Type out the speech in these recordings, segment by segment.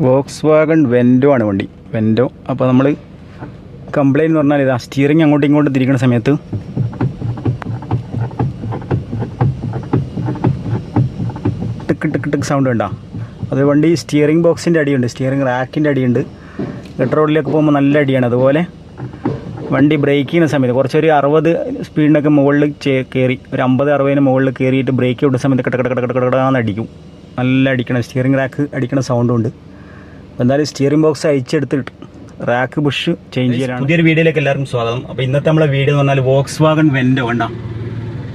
Woakes wagon വെൻഡോ ആണ് വണ്ടി. വെൻഡോ അപ്പോൾ നമ്മൾ കംപ്ലൈന്റ് എന്ന് പറഞ്ഞാൽ ഇതാ സ്റ്റിയറിംഗ് അങ്ങോട്ടും ഇങ്ങോട്ടും തിരിക്കുന്ന സമയത്ത് ടിക്ക് ടിക്ക് ടിക്ക് സൗണ്ട് ഉണ്ടോ അത് വണ്ടി സ്റ്റിയറിംഗ് ബോക്സിന്റെ അടിയുണ്ട്. സ്റ്റിയറിംഗ് റാക്കിന്റെ അടിയുണ്ട്. ഗട്ടർ റോഡിലേക്ക് പോകുമ്പോൾ നല്ല അടിയാണ്. അതുപോലെ വണ്ടി ബ്രേക്ക് ചെയ്യുന്ന സമയത്ത് കുറച്ചൊരു അറുപത് സ്പീഡിനൊക്കെ മുകളിൽ കയറി ഒരു അമ്പത് അറുപതിന് മുകളിൽ കയറിയിട്ട് ബ്രേക്ക് ഇടുന്ന സമയത്ത് കട അടിക്കും. നല്ല അടിക്കണം സ്റ്റിയറിംഗ് റാക്ക് അടിക്കണ സൗണ്ടും ഉണ്ട്. അപ്പോൾ എന്തായാലും സ്റ്റിയറിംഗ് ബോക്സ് അയച്ചെടുത്തിട്ട് റാക്ക് ബുഷ് ചേഞ്ച് ചെയ്യാനാണ് പുതിയൊരു വീഡിയോയിലേക്ക് എല്ലാവർക്കും സ്വാഗതം. അപ്പോൾ ഇന്നത്തെ നമ്മളെ വീഡിയോ എന്ന് പറഞ്ഞാൽ വോക്സ് വാഗൺ വെൻഡോ വേണ്ട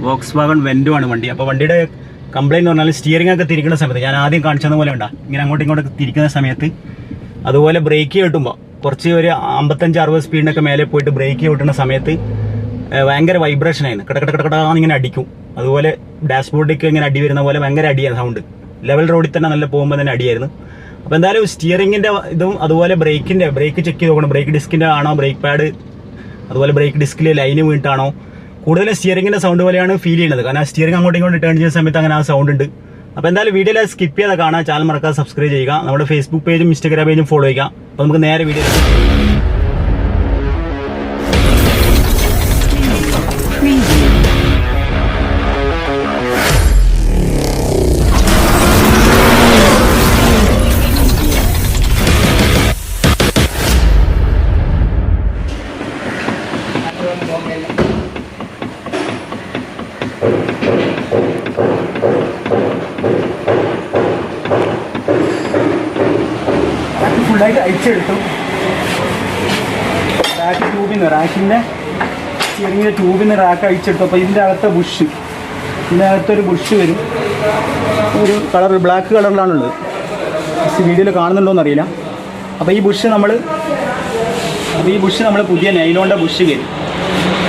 വോക്സ് വാഗൺ വെൻഡോ ആണ് വണ്ടി. അപ്പോൾ വണ്ടിയുടെ കംപ്ലൈന്റ് എന്ന് പറഞ്ഞാൽ സ്റ്റിയറിംഗ് ഒക്കെ തിരിക്കുന്ന സമയത്ത് ഞാൻ ആദ്യം കാണിച്ചത് പോലെ വേണ്ട ഇങ്ങനെ അങ്ങോട്ടും ഇങ്ങോട്ടും തിരിക്കുന്ന സമയത്ത് അതുപോലെ ബ്രേക്ക് കിട്ടുമ്പോൾ കുറച്ച് ഒരു അമ്പത്തഞ്ച് അറുപത് സ്പീഡിനൊക്കെ മേലെ പോയിട്ട് ബ്രേക്ക് കിട്ടുന്ന സമയത്ത് ഭയങ്കര വൈബ്രേഷൻ ആയിരുന്നു. കിടക്കട കിടക്കടാന്ന് ഇങ്ങനെ അടിക്കും. അതുപോലെ ഡാഷ്ബോർഡിലേക്ക് ഇങ്ങനെ അടി വരുന്ന പോലെ ഭയങ്കര അടിയാണ് സൗണ്ട് ലെവൽ റോഡിൽ തന്നെ നല്ല പോകുമ്പോൾ തന്നെ അടിയായിരുന്നു. അപ്പോൾ എന്തായാലും സ്റ്റിയറിംഗിന്റെ ഇതും അതുപോലെ ബ്രേക്കിന്റെ ബ്രേക്ക് ചെക്ക് ചെയ്ത് നോക്കണം. ബ്രേക്ക് ഡിസ്കിന്റെ ആണോ ബ്രേക്ക് പാഡ് അതുപോലെ ബ്രേക്ക് ഡിസ്കിൽ ലൈന് വീണിട്ടാണോ? കൂടുതലും സ്റ്റിയറിംഗിന്റെ സൗണ്ട് പോലെയാണ് ഫീൽ ചെയ്യുന്നത്. കാരണം സ്റ്റിയറിംഗ് അങ്ങോട്ടും ഇങ്ങോട്ട് ടേൺ ചെയ്യുന്ന സമയത്ത് അങ്ങനെ ആ സൗണ്ട് ഉണ്ട്. അപ്പോൾ എന്തായാലും വീഡിയോ സ്കിപ്പ് ചെയ്താൽ കാണാം. ചാനൽ മറക്കാതെ സബ്സ്ക്രൈബ് ചെയ്യുക. നമ്മുടെ ഫേസ്ബുക്ക് പേജും ഇൻസ്റ്റാഗ്രാം പേജും ഫോളോ ചെയ്യുക. അപ്പോൾ നമുക്ക് നേരെ വീഡിയോ ഫുള്ളായിട്ട് അയച്ചെടുത്തു റാക്ക് ട്യൂബിൽ നിന്ന് റാക്കിന്റെ ചെറിയ ട്യൂബിൽ റാക്ക് അയച്ചെടുത്തു അപ്പോൾ ഇതിന്റെ അകത്തെ ബുഷ് ഇതിന്റെ അകത്തൊരു ബുഷ് വരും. ഒരു കളർ ബ്ലാക്ക് കളറിലാണുള്ളത് വീഡിയോയിൽ കാണുന്നുണ്ടോയെന്ന് അറിയില്ല അപ്പോൾ ഈ ബുഷ് നമ്മൾ അപ്പോൾ ഈ ബുഷ് നമ്മൾ പുതിയ നൈലോണിന്റെ ബുഷ് കയറി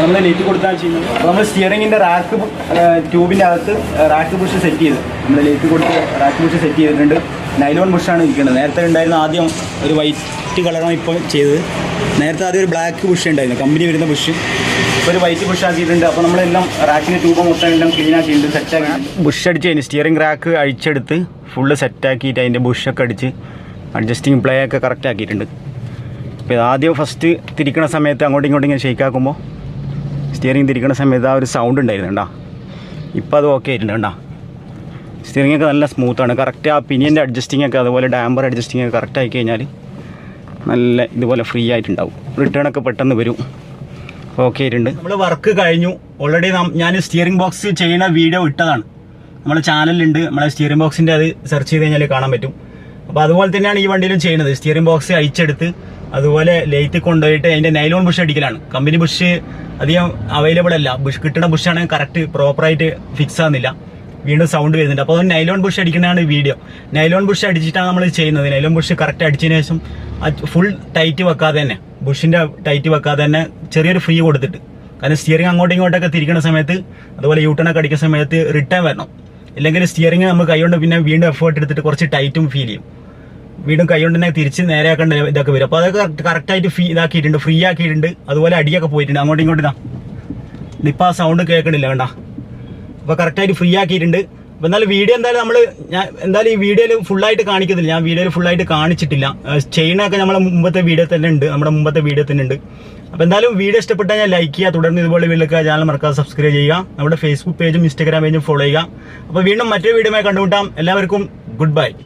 നമ്മൾ നെറ്റ് കൊടുത്താണ് ചെയ്യുന്നത് അപ്പോൾ നമ്മൾ സ്റ്റിയറിങ്ങിന്റെ റാക്ക് ട്യൂബിന്റെ അകത്ത് റാക്ക് ബുഷ് സെറ്റ് ചെയ്ത്. നമ്മൾ ലേറ്റ് കൊടുത്ത് റാക്ക് ബുഷ് സെറ്റ് ചെയ്തിട്ടുണ്ട്. നൈലോൺ ബുഷാണ് ഇരിക്കുന്നത്. നേരത്തെ ഉണ്ടായിരുന്ന ആദ്യം ഒരു വൈറ്റ് കളറാണ് ഇപ്പോൾ ചെയ്തത്. നേരത്തെ ആദ്യം ഒരു ബ്ലാക്ക് ബുഷ് ഉണ്ടായിരുന്നു. കമ്പനി വരുന്ന ബുഷ് ഒരു വൈറ്റ് ബുഷ് ആക്കിയിട്ടുണ്ട്. അപ്പോൾ നമ്മളെല്ലാം റാക്കിന്റെ ട്യൂബ് മൊത്തം എല്ലാം ക്ലീൻ ആക്കിയിട്ടുണ്ട് സെറ്റാക്കി ബുഷ് അടിച്ച് കഴിഞ്ഞ് സ്റ്റിയറിംഗ് റാക്ക് അഴിച്ചെടുത്ത് ഫുള്ള് സെറ്റാക്കിയിട്ട് അതിന്റെ ബുഷൊക്കെ അടിച്ച് അഡ്ജസ്റ്റിംഗ് പ്ലേ ഒക്കെ കറക്റ്റ് ആക്കിയിട്ടുണ്ട്. അപ്പോൾ ആദ്യം ഫസ്റ്റ് തിരിക്കണ സമയത്ത് അങ്ങോട്ടും ഇങ്ങോട്ടും ഇങ്ങനെ ഷെയ്ക്ക് ആക്കുമ്പോൾ സ്റ്റിയറിംഗ് തിരിക്കണ സമയത്ത് ആ ഒരു സൗണ്ട് ഉണ്ടായിരുന്നു കേട്ടോ ഇപ്പോൾ അത് ഓക്കെ ആയിട്ടുണ്ട് കേട്ടോ സ്റ്റിയറിംഗ് ഒക്കെ നല്ല സ്മൂത്താണ് കറക്റ്റ് ആ പിനിയന്റെ അഡ്ജസ്റ്റിംഗ് ഒക്കെ അതുപോലെ ഡാമ്പർ അഡ്ജസ്റ്റിംഗ് ഒക്കെ കറക്റ്റ് ആയി കഴിഞ്ഞാൽ നല്ല ഇതുപോലെ ഫ്രീ ആയിട്ടുണ്ടാവും. റിട്ടേൺ ഒക്കെ പെട്ടെന്ന് വരും. ഓക്കെ ആയിട്ടുണ്ട്. നമ്മൾ വർക്ക് കഴിഞ്ഞു. ഓൾറെഡി ഞാൻ സ്റ്റിയറിംഗ് ബോക്സ് ചെയ്യുന്ന വീഡിയോ ഇട്ടതാണ്. നമ്മുടെ ചാനലിലുണ്ട് നമ്മളെ സ്റ്റിയറിംഗ് ബോക്സിന്റെ അത് സെർച്ച് ചെയ്ത് കഴിഞ്ഞാൽ കാണാൻ പറ്റും. അപ്പോൾ അതുപോലെ തന്നെയാണ് ഈ വണ്ടിയിലും ചെയ്യുന്നത്. സ്റ്റിയറിംഗ് ബോക്സ് അയച്ചെടുത്ത് അതുപോലെ ലേറ്റ് കൊണ്ടുപോയിട്ട് അതിന്റെ നൈലോൺ ബുഷ് അടിക്കലാണ്. കമ്പനി ബുഷ് അധികം അവൈലബിൾ അല്ല. ബുഷ് കിട്ടുന്ന ബുഷാണെങ്കിൽ കറക്റ്റ് പ്രോപ്പറായിട്ട് ഫിക്സ് ആകുന്നില്ല വീണ്ടും സൗണ്ട് വരുന്നുണ്ട്. അപ്പോൾ അത് നൈലോൺ ബുഷ് അടിക്കുന്നതാണ് വീഡിയോ നൈലോൺ ബുഷ് അടിച്ചിട്ടാണ് നമ്മൾ ചെയ്യുന്നത്. നൈലോൺ ബുഷ് കറക്റ്റ് അടിച്ചതിന് ശേഷം ഫുൾ ടൈറ്റ് വെക്കാതെ തന്നെ. ബുഷിന്റെ ടൈറ്റ് വെക്കാതെ തന്നെ ചെറിയൊരു ഫ്രീ കൊടുത്തിട്ട്. കാരണം സ്റ്റിയറിംഗ് അങ്ങോട്ടും ഇങ്ങോട്ടൊക്കെ തിരിക്കുന്ന സമയത്ത് അതുപോലെ യൂട്ടണൊക്കെ അടിക്കുന്ന സമയത്ത് റിട്ടേൺ വരണം. ഇല്ലെങ്കിൽ സ്റ്റിയറിംഗ് നമ്മൾ കൈകൊണ്ട് പിന്നെ വീണ്ടും എഫേർട്ട് എടുത്തിട്ട് കുറച്ച് ടൈറ്റും ഫീൽ ചെയ്യും. വീണ്ടും കൈകൊണ്ട് തന്നെ തിരിച്ച് നേരെയാക്കേണ്ട ഇതൊക്കെ വരും. അപ്പോൾ അതൊക്കെ കറക്റ്റായിട്ട് ഫീ ഇതാക്കിയിട്ടുണ്ട് ഫ്രീ ആക്കിയിട്ടുണ്ട്. അതുപോലെ അടിയൊക്കെ പോയിട്ടുണ്ട്. അങ്ങോട്ടും ഇങ്ങോട്ടും ഇതാ. ഇപ്പം ആ സൗണ്ട് കേൾക്കണില്ല വേണ്ട അപ്പോൾ കറക്റ്റായിട്ട് ഫ്രീ ആക്കിയിട്ടുണ്ട്. അപ്പോൾ എന്നാലും വീഡിയോ എന്തായാലും നമ്മൾ ഞാൻ എന്തായാലും ഈ വീഡിയോയിൽ ഫുള്ളായിട്ട് കാണിക്കുന്നില്ല. ഞാൻ വീഡിയോയിൽ ഫുള്ളായിട്ട് കാണിച്ചിട്ടില്ല. ചെയ്യണൊക്കെ നമ്മുടെ മുമ്പത്തെ വീഡിയോ തന്നെ ഉണ്ട്. നമ്മുടെ മുമ്പത്തെ വീഡിയോ തന്നെ ഉണ്ട്. അപ്പോൾ എന്തായാലും വീഡിയോ ഇഷ്ടപ്പെട്ടാൽ ഞാൻ ലൈക്ക് ചെയ്യുക. തുടർന്ന് ഇതുപോലെ വീട്ടിലൊക്കെ ചാനൽ മറക്കാതെ സബ്സ്ക്രൈബ് ചെയ്യുക. നമ്മുടെ ഫേസ്ബുക്ക് പേജും ഇൻസ്റ്റാഗ്രാം പേജും ഫോളോ ചെയ്യുക. അപ്പോൾ വീണ്ടും മറ്റൊരു വീഡിയോ കണ്ടുമുട്ടാം. എല്ലാവർക്കും ഗുഡ് ബൈ